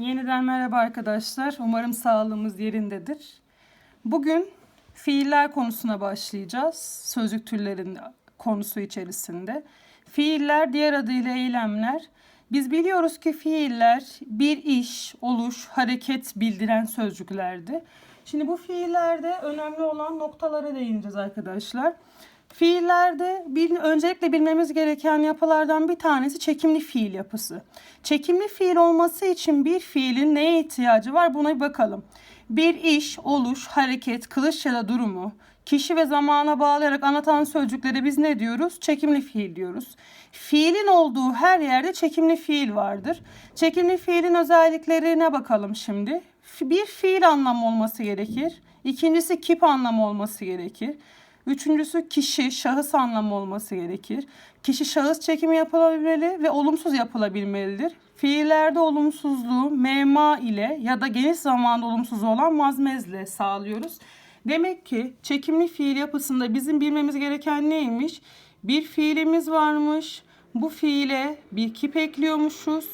Yeniden merhaba arkadaşlar. Umarım sağlığımız yerindedir. Bugün fiiller konusuna başlayacağız. Sözcük türlerin konusu içerisinde. Fiiller diğer adıyla eylemler. Biz biliyoruz ki fiiller bir iş, oluş, hareket bildiren sözcüklerdi. Şimdi bu fiillerde önemli olan noktalara değineceğiz arkadaşlar. Fiillerde bir, öncelikle bilmemiz gereken yapılardan bir tanesi çekimli fiil yapısı. Çekimli fiil olması için bir fiilin neye ihtiyacı var buna bir bakalım. Bir iş, oluş, hareket, kılış ya da durumu, kişi ve zamana bağlayarak anlatan sözcüklere biz ne diyoruz? Çekimli fiil diyoruz. Fiilin olduğu her yerde çekimli fiil vardır. Çekimli fiilin özelliklerine bakalım şimdi. Bir fiil anlamı olması gerekir. İkincisi kip anlamı olması gerekir. Üçüncüsü kişi, şahıs anlamı olması gerekir. Kişi şahıs çekimi yapılabilmeli ve olumsuz yapılabilmelidir. Fiillerde olumsuzluğu mema ile ya da geniş zamanda olumsuz olan mazmezle sağlıyoruz. Demek ki çekimli fiil yapısında bizim bilmemiz gereken neymiş? Bir fiilimiz varmış. Bu fiile bir kip ekliyormuşuz.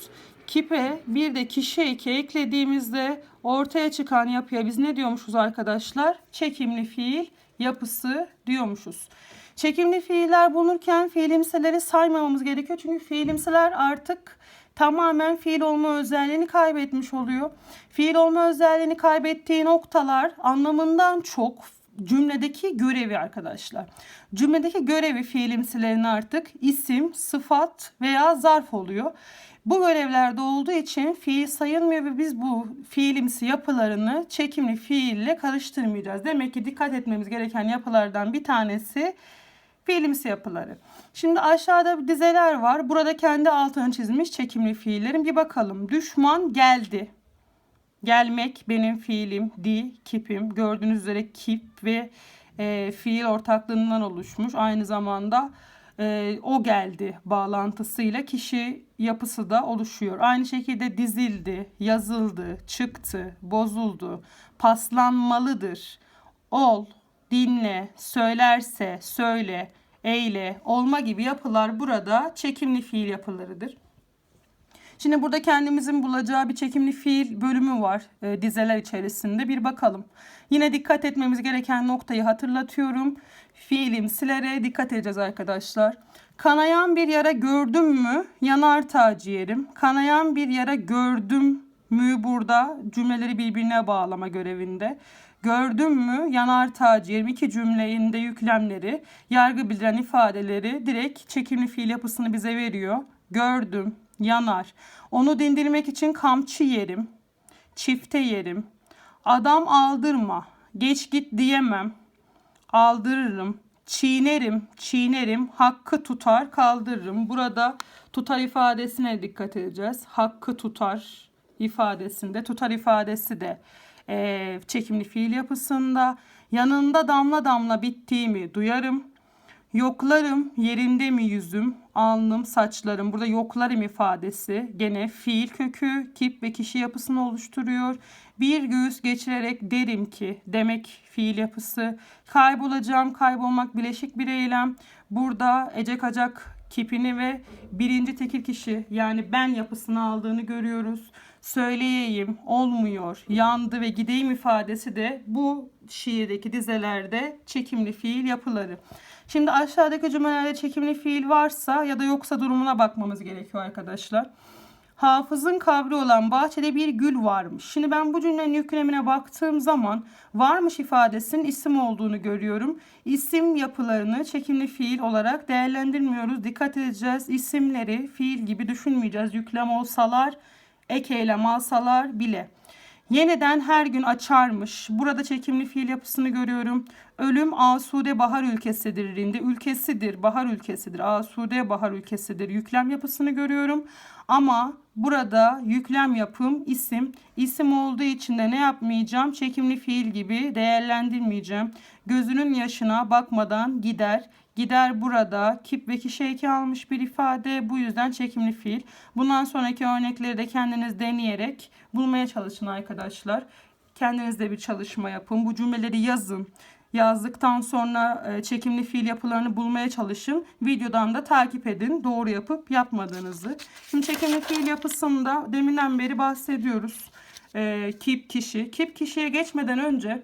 Kipe bir de kişi eki eklediğimizde ortaya çıkan yapıya biz ne diyormuşuz arkadaşlar? Çekimli fiil yapısı diyormuşuz. Çekimli fiiller bulunurken fiilimseleri saymamamız gerekiyor. Çünkü fiilimseler artık tamamen fiil olma özelliğini kaybetmiş oluyor. Fiil olma özelliğini kaybettiği noktalar anlamından çok cümledeki görevi arkadaşlar. Cümledeki görevi fiilimsilerin artık isim, sıfat veya zarf oluyor. Bu görevlerde olduğu için fiil sayılmıyor ve biz bu fiilimsi yapılarını çekimli fiille karıştırmayacağız. Demek ki dikkat etmemiz gereken yapılardan bir tanesi fiilimsi yapıları. Şimdi aşağıda dizeler var. Burada kendi altını çizmiş çekimli fiillerin. Bir bakalım. Düşman geldi. Gelmek benim fiilim, di, kipim. Gördüğünüz üzere kip ve e, fiil ortaklığından oluşmuş. Aynı zamanda e, o geldi bağlantısıyla kişi yapısı da oluşuyor. Aynı şekilde dizildi, yazıldı, çıktı, bozuldu, paslanmalıdır. Ol, dinle, söylerse, söyle, eyle, olma gibi yapılar burada çekimli fiil yapılarıdır. Şimdi burada kendimizin bulacağı bir çekimli fiil bölümü var e, dizeler içerisinde. Bir bakalım. Yine dikkat etmemiz gereken noktayı hatırlatıyorum. Fiilimsilere dikkat edeceğiz arkadaşlar. Kanayan bir yara gördüm mü yanar ta. Kanayan bir yara gördüm mü burada cümleleri birbirine bağlama görevinde. Gördüm mü yanar ta ciğerim iki cümleinde yüklemleri, yargı bildiren ifadeleri direkt çekimli fiil yapısını bize veriyor. Gördüm, yanar. Onu dindirmek için kamçı yerim, çifte yerim. Adam aldırma, geç git diyemem, aldırırım, çiğnerim, çiğnerim, hakkı tutar, kaldırırım. Burada tutar ifadesine dikkat edeceğiz. Hakkı tutar ifadesinde, tutar ifadesi de e, çekimli fiil yapısında. Yanında damla damla bittiğimi duyarım. Yoklarım yerinde mi yüzüm, alnım, saçlarım. Burada yoklarım ifadesi gene fiil kökü, kip ve kişi yapısını oluşturuyor. Bir göğüs geçirerek derim ki demek fiil yapısı. Kaybolacağım, kaybolmak bileşik bir eylem. Burada ecek acak kipini ve birinci tekil kişi yani ben yapısını aldığını görüyoruz. Söyleyeyim, olmuyor, yandı ve gideyim ifadesi de bu şiirdeki dizelerde çekimli fiil yapıları. Şimdi aşağıdaki cümlelerde çekimli fiil varsa ya da yoksa durumuna bakmamız gerekiyor arkadaşlar. Hafızın kabri olan bahçede bir gül varmış. Şimdi ben bu cümlenin yüklemine baktığım zaman varmış ifadesinin isim olduğunu görüyorum. İsim yapılarını çekimli fiil olarak değerlendirmiyoruz. Dikkat edeceğiz. İsimleri fiil gibi düşünmeyeceğiz. Yüklem olsalar, ek eylem alsalar bile. Yeniden her gün açarmış. Burada çekimli fiil yapısını görüyorum. Ölüm asude bahar ülkesidir rinde. Ülkesidir, bahar ülkesidir. Asude bahar ülkesidir. Yüklem yapısını görüyorum. Ama burada yüklem yapım isim. İsim olduğu için de ne yapmayacağım? Çekimli fiil gibi değerlendirmeyeceğim. Gözünün yaşına bakmadan gider. Gider burada kip ve kişi almış bir ifade. Bu yüzden çekimli fiil. Bundan sonraki örnekleri de kendiniz deneyerek bulmaya çalışın arkadaşlar. Kendiniz de bir çalışma yapın. Bu cümleleri yazın. yazdıktan sonra e, çekimli fiil yapılarını bulmaya çalışın. Videodan da takip edin doğru yapıp yapmadığınızı. Şimdi çekimli fiil yapısında deminden beri bahsediyoruz. E, kip kişi. Kip kişiye geçmeden önce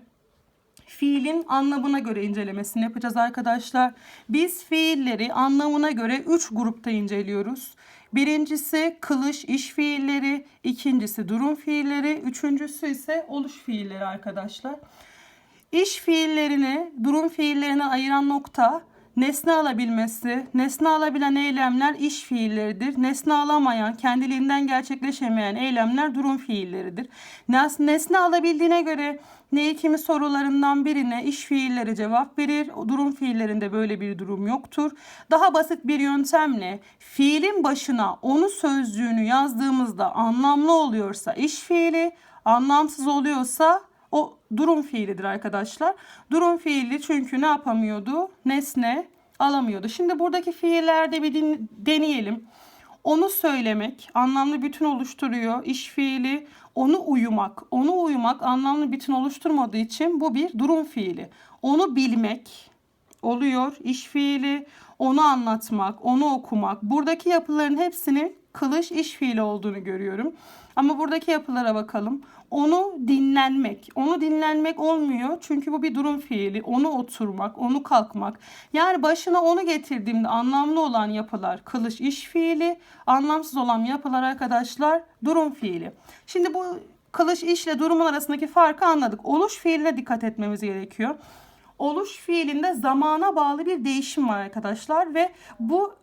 fiilin anlamına göre incelemesini yapacağız arkadaşlar. Biz fiilleri anlamına göre 3 grupta inceliyoruz. Birincisi kılış iş fiilleri, ikincisi durum fiilleri, üçüncüsü ise oluş fiilleri arkadaşlar. İş fiillerini durum fiillerine ayıran nokta nesne alabilmesi, nesne alabilen eylemler iş fiilleridir. Nesne alamayan, kendiliğinden gerçekleşemeyen eylemler durum fiilleridir. Nes- Nesne alabildiğine göre ne kimi sorularından birine iş fiilleri cevap verir. O durum fiillerinde böyle bir durum yoktur. Daha basit bir yöntemle fiilin başına onu sözcüğünü yazdığımızda anlamlı oluyorsa iş fiili, anlamsız oluyorsa o durum fiilidir arkadaşlar. Durum fiili çünkü ne yapamıyordu? Nesne alamıyordu. Şimdi buradaki fiillerde bir deneyelim. Onu söylemek anlamlı bütün oluşturuyor. İş fiili onu uyumak. Onu uyumak anlamlı bütün oluşturmadığı için bu bir durum fiili. Onu bilmek oluyor. İş fiili onu anlatmak, onu okumak. Buradaki yapıların hepsinin kılış iş fiili olduğunu görüyorum. Ama buradaki yapılara bakalım. Onu dinlenmek. Onu dinlenmek olmuyor. Çünkü bu bir durum fiili. Onu oturmak, onu kalkmak. Yani başına onu getirdiğimde anlamlı olan yapılar kılış iş fiili. Anlamsız olan yapılar arkadaşlar durum fiili. Şimdi bu kılış işle durumun arasındaki farkı anladık. Oluş fiiline dikkat etmemiz gerekiyor. Oluş fiilinde zamana bağlı bir değişim var arkadaşlar ve bu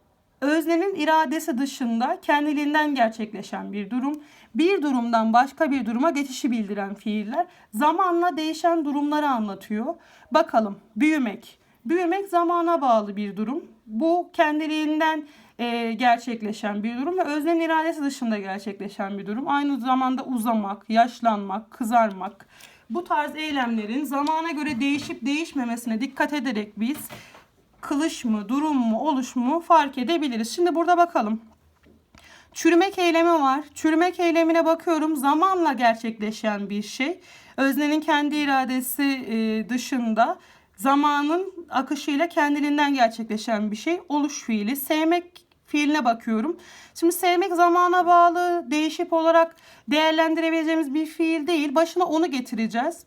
öznenin iradesi dışında kendiliğinden gerçekleşen bir durum. Bir durumdan başka bir duruma geçişi bildiren fiiller zamanla değişen durumları anlatıyor. Bakalım büyümek. Büyümek zamana bağlı bir durum. Bu kendiliğinden e, gerçekleşen bir durum ve öznenin iradesi dışında gerçekleşen bir durum. Aynı zamanda uzamak, yaşlanmak, kızarmak. Bu tarz eylemlerin zamana göre değişip değişmemesine dikkat ederek biz kılış mı, durum mu, oluş mu fark edebiliriz. Şimdi burada bakalım. Çürümek eylemi var. Çürümek eylemine bakıyorum. Zamanla gerçekleşen bir şey. Öznenin kendi iradesi e, dışında zamanın akışıyla kendiliğinden gerçekleşen bir şey. Oluş fiili. Sevmek fiiline bakıyorum. Şimdi sevmek zamana bağlı, değişip olarak değerlendirebileceğimiz bir fiil değil. Başına onu getireceğiz.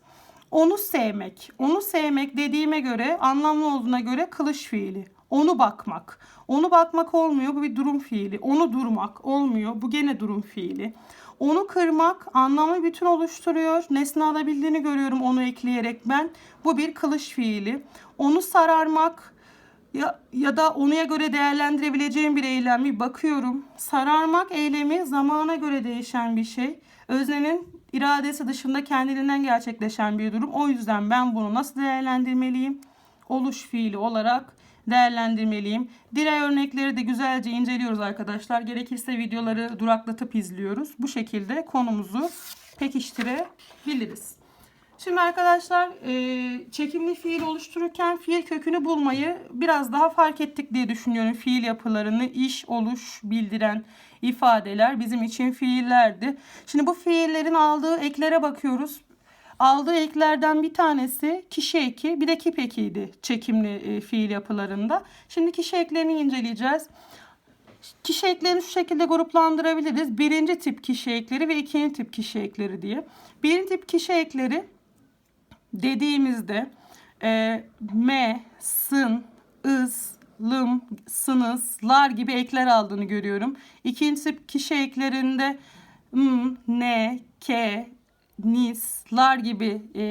Onu sevmek. Onu sevmek dediğime göre, anlamlı olduğuna göre kılış fiili. Onu bakmak. Onu bakmak olmuyor. Bu bir durum fiili. Onu durmak olmuyor. Bu gene durum fiili. Onu kırmak anlamlı bütün oluşturuyor. Nesne alabildiğini görüyorum onu ekleyerek ben. Bu bir kılış fiili. Onu sararmak ya, ya da onuya göre değerlendirebileceğim bir eylem bir bakıyorum. Sararmak eylemi zamana göre değişen bir şey. Öznenin iradesi dışında kendiliğinden gerçekleşen bir durum. O yüzden ben bunu nasıl değerlendirmeliyim? Oluş fiili olarak değerlendirmeliyim. Diğer örnekleri de güzelce inceliyoruz arkadaşlar. Gerekirse videoları duraklatıp izliyoruz. Bu şekilde konumuzu pekiştirebiliriz. Şimdi arkadaşlar e, çekimli fiil oluştururken fiil kökünü bulmayı biraz daha fark ettik diye düşünüyorum. Fiil yapılarını iş, oluş bildiren ifadeler bizim için fiillerdi. Şimdi bu fiillerin aldığı eklere bakıyoruz. Aldığı eklerden bir tanesi kişi eki, bir de kip ekiydi çekimli e, fiil yapılarında. Şimdi kişi eklerini inceleyeceğiz. Kişi eklerini şu şekilde gruplandırabiliriz. Birinci tip kişi ekleri ve ikinci tip kişi ekleri diye. Birinci tip kişi ekleri dediğimizde e, me, sın, ız, lım, sınız,lar gibi ekler aldığını görüyorum. İkinci tip kişi eklerinde m, ne, ke, nis'lar gibi e,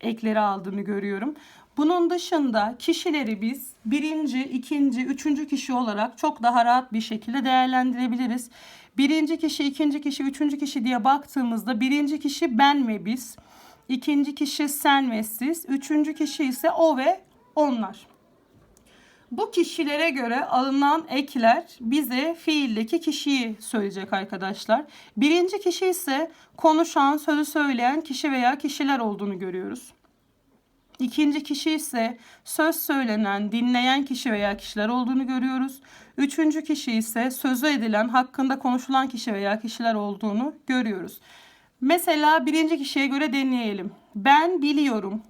ekleri aldığını görüyorum. Bunun dışında kişileri biz birinci, ikinci, üçüncü kişi olarak çok daha rahat bir şekilde değerlendirebiliriz. Birinci kişi, ikinci kişi, üçüncü kişi diye baktığımızda birinci kişi ben ve biz, ikinci kişi sen ve siz, üçüncü kişi ise o ve onlar. Bu kişilere göre alınan ekler bize fiildeki kişiyi söyleyecek arkadaşlar. Birinci kişi ise konuşan, sözü söyleyen kişi veya kişiler olduğunu görüyoruz. İkinci kişi ise söz söylenen, dinleyen kişi veya kişiler olduğunu görüyoruz. Üçüncü kişi ise sözü edilen, hakkında konuşulan kişi veya kişiler olduğunu görüyoruz. Mesela birinci kişiye göre deneyelim. Ben biliyorum.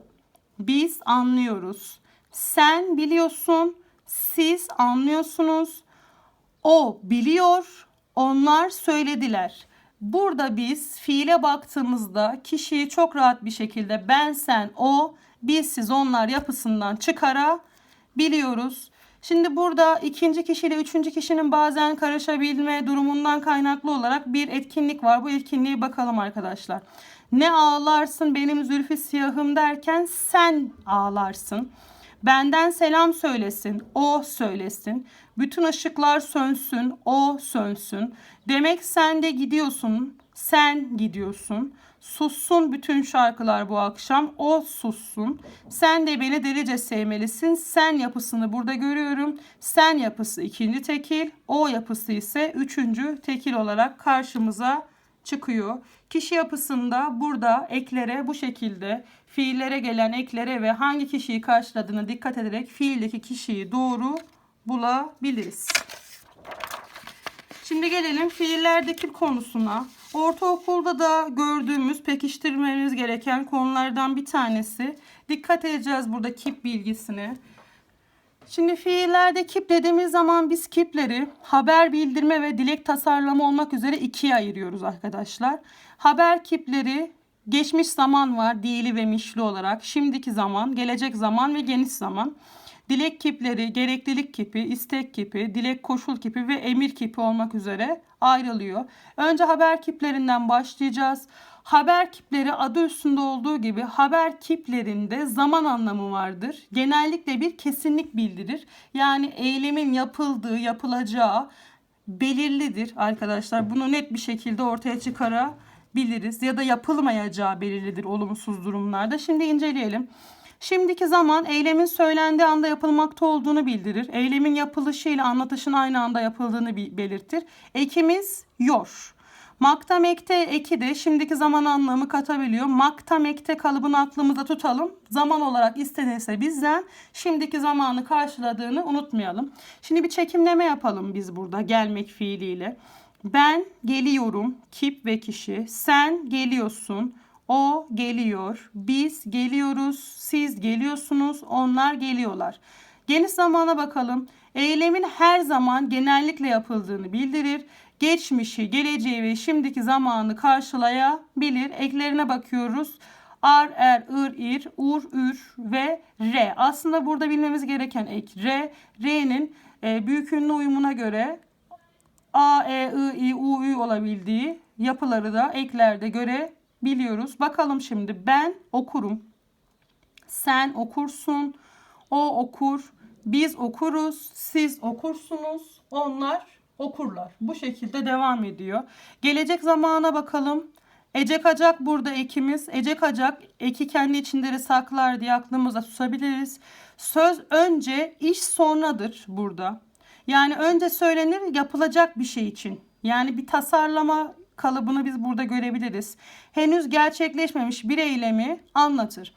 biz anlıyoruz. Sen biliyorsun, siz anlıyorsunuz. O biliyor, onlar söylediler. Burada biz fiile baktığımızda kişiyi çok rahat bir şekilde ben, sen, o, biz, siz, onlar yapısından çıkarabiliyoruz. Şimdi burada ikinci kişiyle üçüncü kişinin bazen karışabilme durumundan kaynaklı olarak bir etkinlik var. Bu etkinliğe bakalım arkadaşlar. Ne ağlarsın benim zülfü siyahım derken sen ağlarsın. Benden selam söylesin, o söylesin. Bütün ışıklar sönsün, o sönsün. Demek sen de gidiyorsun, sen gidiyorsun. Sussun bütün şarkılar bu akşam, o sussun. Sen de beni delice sevmelisin. Sen yapısını burada görüyorum. Sen yapısı ikinci tekil, o yapısı ise üçüncü tekil olarak karşımıza çıkıyor. Kişi yapısında burada eklere bu şekilde fiillere gelen eklere ve hangi kişiyi karşıladığına dikkat ederek fiildeki kişiyi doğru bulabiliriz. Şimdi gelelim fiillerdeki konusuna. Ortaokulda da gördüğümüz, pekiştirmemiz gereken konulardan bir tanesi. Dikkat edeceğiz burada kip bilgisine. Şimdi fiillerde kip dediğimiz zaman biz kipleri haber bildirme ve dilek tasarlama olmak üzere ikiye ayırıyoruz arkadaşlar. Haber kipleri geçmiş zaman var dili ve mişli olarak. Şimdiki zaman, gelecek zaman ve geniş zaman. Dilek kipleri, gereklilik kipi, istek kipi, dilek koşul kipi ve emir kipi olmak üzere ayrılıyor. Önce haber kiplerinden başlayacağız. Haber kipleri adı üstünde olduğu gibi haber kiplerinde zaman anlamı vardır. Genellikle bir kesinlik bildirir. Yani eylemin yapıldığı, yapılacağı belirlidir arkadaşlar. Bunu net bir şekilde ortaya çıkarabiliriz ya da yapılmayacağı belirlidir olumsuz durumlarda. Şimdi inceleyelim. Şimdiki zaman eylemin söylendiği anda yapılmakta olduğunu bildirir. Eylemin yapılışı ile anlatışın aynı anda yapıldığını belirtir. Ekimiz yor. Makta mekte eki de şimdiki zaman anlamı katabiliyor. Makta mekte kalıbını aklımızda tutalım. Zaman olarak istenirse bizden şimdiki zamanı karşıladığını unutmayalım. Şimdi bir çekimleme yapalım biz burada gelmek fiiliyle. Ben geliyorum kip ve kişi. Sen geliyorsun. O geliyor. Biz geliyoruz. Siz geliyorsunuz. Onlar geliyorlar. Geniş zamana bakalım. Eylemin her zaman genellikle yapıldığını bildirir. Geçmişi, geleceği ve şimdiki zamanı karşılayabilir. Eklerine bakıyoruz. Ar, er, ır, ir, ur, ür ve re. Aslında burada bilmemiz gereken ek re. Re'nin e, büyük ünlü uyumuna göre A, E, I, I, U, Ü olabildiği yapıları da eklerde görebiliyoruz. Bakalım şimdi ben okurum. Sen okursun. O okur. Biz okuruz. Siz okursunuz. Onlar okurlar. Bu şekilde devam ediyor. Gelecek zamana bakalım. Ecek acak burada ekimiz. Ecek acak eki kendi içinde saklar diye aklımıza tutabiliriz. Söz önce iş sonradır burada. Yani önce söylenir yapılacak bir şey için. Yani bir tasarlama kalıbını biz burada görebiliriz. Henüz gerçekleşmemiş bir eylemi anlatır.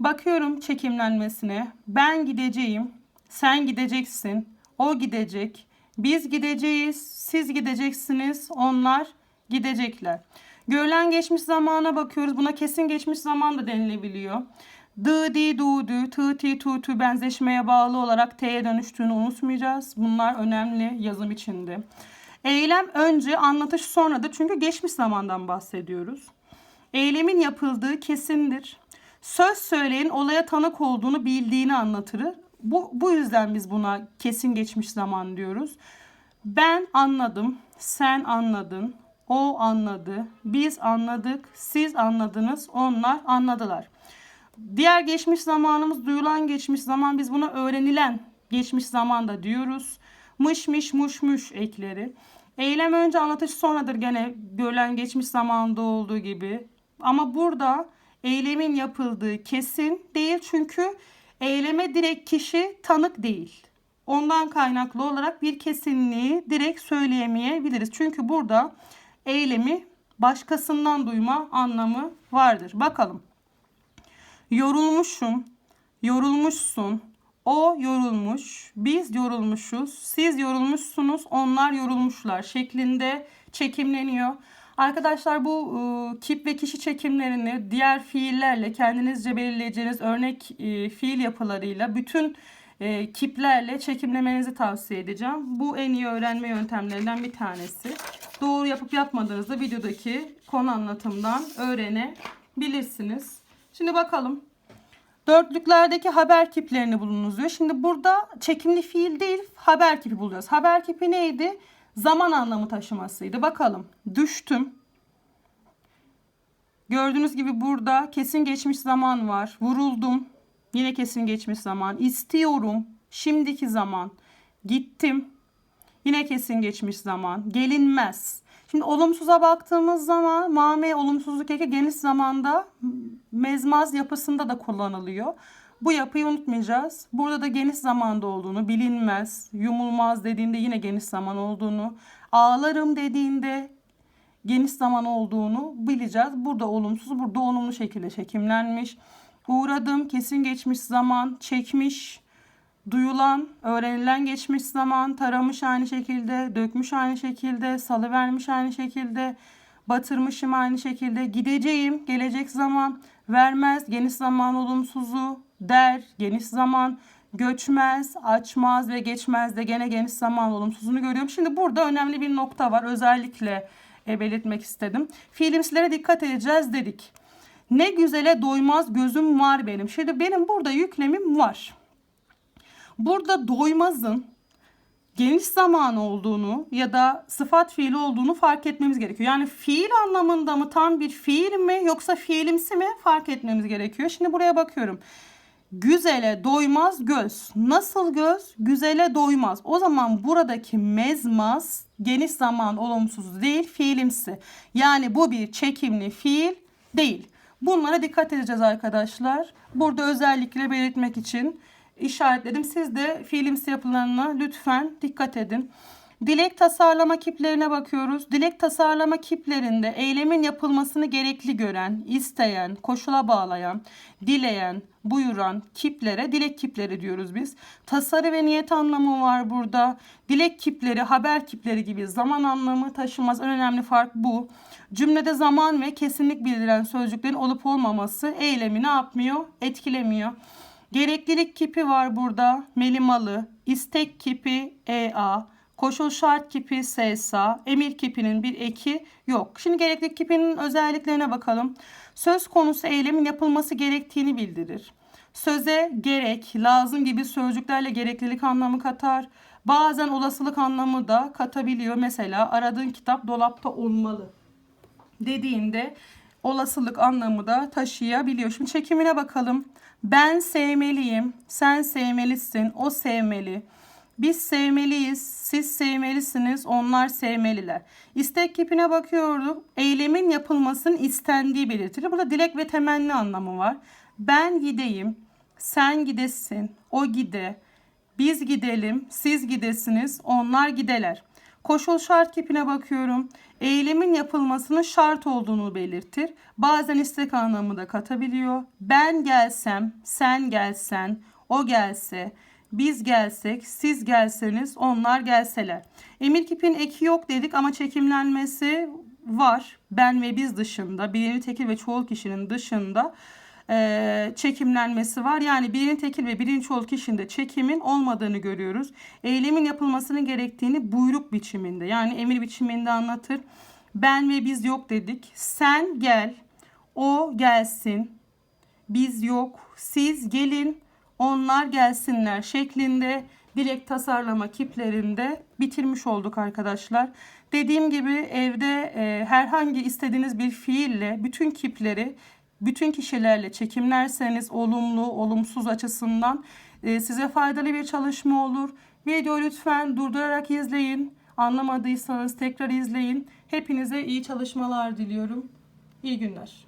Bakıyorum çekimlenmesine. Ben gideceğim, sen gideceksin, o gidecek, biz gideceğiz, siz gideceksiniz, onlar gidecekler. Görülen geçmiş zamana bakıyoruz. Buna kesin geçmiş zaman da denilebiliyor. D, di, du, dü, tı, ti, tu, tü benzeşmeye bağlı olarak t'ye dönüştüğünü unutmayacağız. Bunlar önemli yazım içinde. Eylem önce, anlatış sonradır. Çünkü geçmiş zamandan bahsediyoruz. Eylemin yapıldığı kesindir. Söz söyleyin olaya tanık olduğunu bildiğini anlatır. Bu, bu yüzden biz buna kesin geçmiş zaman diyoruz. Ben anladım, sen anladın, o anladı, biz anladık, siz anladınız, onlar anladılar. Diğer geçmiş zamanımız duyulan geçmiş zaman biz buna öğrenilen geçmiş zaman da diyoruz. Mış mış muş muş ekleri. Eylem önce anlatış sonradır gene görülen geçmiş zamanda olduğu gibi. Ama burada eylemin yapıldığı kesin değil çünkü eyleme direkt kişi tanık değil. Ondan kaynaklı olarak bir kesinliği direkt söyleyemeyebiliriz. Çünkü burada eylemi başkasından duyma anlamı vardır. Bakalım. Yorulmuşum, yorulmuşsun, o yorulmuş, biz yorulmuşuz, siz yorulmuşsunuz, onlar yorulmuşlar şeklinde çekimleniyor. Arkadaşlar bu e, kip ve kişi çekimlerini diğer fiillerle kendinizce belirleyeceğiniz örnek e, fiil yapılarıyla bütün e, kiplerle çekimlemenizi tavsiye edeceğim. Bu en iyi öğrenme yöntemlerinden bir tanesi. Doğru yapıp yapmadığınızda videodaki konu anlatımdan öğrenebilirsiniz. Şimdi bakalım. Dörtlüklerdeki haber kiplerini bulunuz diyor. Şimdi burada çekimli fiil değil haber kipi buluyoruz. Haber kipi neydi? Zaman anlamı taşımasıydı. Bakalım. Düştüm. Gördüğünüz gibi burada kesin geçmiş zaman var. Vuruldum. Yine kesin geçmiş zaman. İstiyorum. Şimdiki zaman. Gittim. Yine kesin geçmiş zaman. Gelinmez. Şimdi olumsuza baktığımız zaman mame olumsuzluk eki geniş zamanda mezmaz yapısında da kullanılıyor. Bu yapıyı unutmayacağız. Burada da geniş zamanda olduğunu, bilinmez, yumulmaz dediğinde yine geniş zaman olduğunu, ağlarım dediğinde geniş zaman olduğunu bileceğiz. Burada olumsuz, burada olumlu şekilde çekimlenmiş. Uğradım, kesin geçmiş zaman, çekmiş, duyulan, öğrenilen geçmiş zaman, taramış aynı şekilde, dökmüş aynı şekilde, salıvermiş aynı şekilde, batırmışım aynı şekilde, gideceğim, gelecek zaman, vermez, geniş zaman olumsuzu, der, geniş zaman, göçmez, açmaz ve geçmez de gene geniş zaman olumsuzunu görüyorum. Şimdi burada önemli bir nokta var. Özellikle e, belirtmek istedim. Fiilimsilere dikkat edeceğiz dedik. Ne güzele doymaz gözüm var benim. Şimdi benim burada yüklemim var. Burada doymazın geniş zaman olduğunu ya da sıfat fiili olduğunu fark etmemiz gerekiyor. Yani fiil anlamında mı tam bir fiil mi yoksa fiilimsi mi fark etmemiz gerekiyor. Şimdi buraya bakıyorum. Güzele doymaz göz. Nasıl göz? Güzele doymaz. O zaman buradaki mezmaz geniş zaman olumsuz değil fiilimsi. Yani bu bir çekimli fiil değil. Bunlara dikkat edeceğiz arkadaşlar. Burada özellikle belirtmek için işaretledim. Siz de fiilimsi yapılarına lütfen dikkat edin. Dilek tasarlama kiplerine bakıyoruz. Dilek tasarlama kiplerinde eylemin yapılmasını gerekli gören, isteyen, koşula bağlayan, dileyen, buyuran kiplere dilek kipleri diyoruz biz. Tasarı ve niyet anlamı var burada. Dilek kipleri, haber kipleri gibi zaman anlamı taşımaz. En önemli fark bu. Cümlede zaman ve kesinlik bildiren sözcüklerin olup olmaması eylemi ne yapmıyor? Etkilemiyor. Gereklilik kipi var burada. Melimalı. istek kipi EA. Koşul şart kipi SSA. Emir kipinin bir eki yok. Şimdi gereklilik kipinin özelliklerine bakalım. Söz konusu eylemin yapılması gerektiğini bildirir. Söze gerek, lazım gibi sözcüklerle gereklilik anlamı katar. Bazen olasılık anlamı da katabiliyor. Mesela aradığın kitap dolapta olmalı dediğinde olasılık anlamı da taşıyabiliyor. Şimdi çekimine bakalım. Ben sevmeliyim, sen sevmelisin, o sevmeli. Biz sevmeliyiz, siz sevmelisiniz, onlar sevmeliler. İstek kipine bakıyorum. Eylemin yapılmasının istendiği belirtilir. Burada dilek ve temenni anlamı var. Ben gideyim, sen gidesin, o gide, biz gidelim, siz gidesiniz, onlar gideler. Koşul şart kipine bakıyorum. Eylemin yapılmasının şart olduğunu belirtir. Bazen istek anlamı da katabiliyor. Ben gelsem, sen gelsen, o gelse, biz gelsek, siz gelseniz, onlar gelseler. Emir kipin eki yok dedik ama çekimlenmesi var. Ben ve biz dışında, birinci tekil ve çoğul kişinin dışında e, çekimlenmesi var. Yani birinci tekil ve birinci çoğul kişinde çekimin olmadığını görüyoruz. Eylemin yapılmasının gerektiğini buyruk biçiminde yani emir biçiminde anlatır. Ben ve biz yok dedik. Sen gel, o gelsin, biz yok, siz gelin, onlar gelsinler şeklinde dilek tasarlama kiplerinde bitirmiş olduk arkadaşlar. Dediğim gibi evde e, herhangi istediğiniz bir fiille bütün kipleri bütün kişilerle çekimlerseniz olumlu, olumsuz açısından e, size faydalı bir çalışma olur. Videoyu lütfen durdurarak izleyin. Anlamadıysanız tekrar izleyin. Hepinize iyi çalışmalar diliyorum. İyi günler.